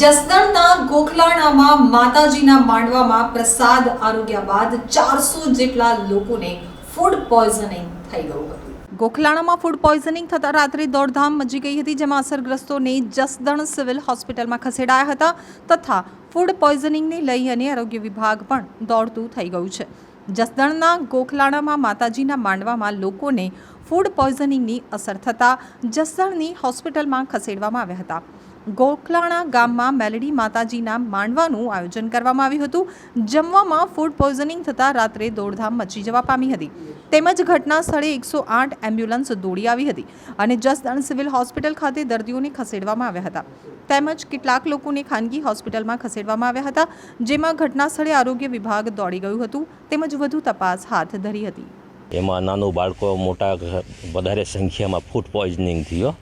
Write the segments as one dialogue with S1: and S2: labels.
S1: જસદણના ગોખલાણામાં માતાજીના માંડવામાં પ્રસાદ આરોગ્યા બાદ ચારસો જેટલા લોકોને ફૂડ પોઈઝનિંગ થઈ ગયું હતું. ગોખલાણામાં ફૂડ પોઈઝનિંગ થતાં રાત્રે દોડધામ મચી ગઈ હતી, જેમાં અસરગ્રસ્તોને જસદણ સિવિલ હોસ્પિટલમાં ખસેડાયા હતા તથા ફૂડ પોઈઝનિંગને લઈ અને આરોગ્ય વિભાગ પણ દોડતું થઈ ગયું છે. જસદણના ગોખલાણામાં માતાજીના માંડવામાં લોકોને ફૂડ પોઈઝનિંગની અસર થતાં જસદણની હોસ્પિટલમાં ખસેડવામાં આવ્યા હતા. ગોખલાણા ગામમાં મેલડી માતાજીના માંડવાનું આયોજન કરવામાં આવ્યું હતું. જમવામાં ફૂડ પોઈઝનિંગ થતાં રાત્રે દોડધામ મચી જવા પામી હતી. તેમજ ઘટના સ્થળે એકસો આઠ એમ્બ્યુલન્સ દોડી આવી હતી અને જસદણ સિવિલ હોસ્પિટલ ખાતે દર્દીઓને ખસેડવામાં આવ્યા હતા. તેમજ કેટલાક લોકોને ખાનગી હોસ્પિટલમાં ખસેડવામાં આવ્યા હતા, જેમાં ઘટના સ્થળે આરોગ્ય વિભાગ દોડી ગયું હતું, તેમજ વધુ તપાસ હાથ ધરી હતી.
S2: એમાં નાનું બાળકો મોટા વધારે સંખ્યામાં ફૂડ પોઈઝનિંગ થયો.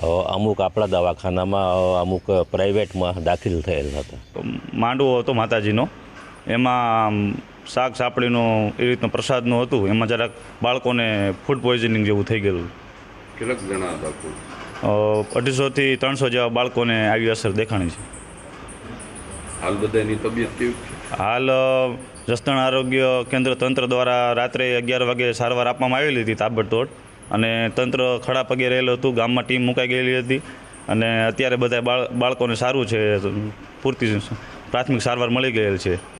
S2: અમુક આપણા દવાખાનામાં અમુક પ્રાઇવેટમાં દાખલ થયેલ હતા.
S3: માંડવો હતો માતાજીનો. એમાં શાક સાપડીનો એ રીતનો પ્રસાદનું હતું. એમાં જરાક બાળકોને ફૂડ પોઈઝનિંગ જેવું થઈ ગયેલું.
S4: કેટલાક જણા હતા
S3: અઢીસોથી ત્રણસો જેવા બાળકોને આવી અસર દેખાણી છે.
S4: હાલ બધાની તબિયત કેવી છે?
S3: હાલ જસદણ આરોગ્ય કેન્દ્ર તંત્ર દ્વારા રાત્રે અગિયાર વાગે સારવાર આપવામાં આવેલી હતી તાબડતોડ. અને તંત્ર ખડા પગે રહેલું હતું. ગામમાં ટીમ મુકાઈ ગયેલી હતી અને અત્યારે બધા બાળ બાળકોને સારું છે. પૂરતી પ્રાથમિક સારવાર મળી ગયેલ છે.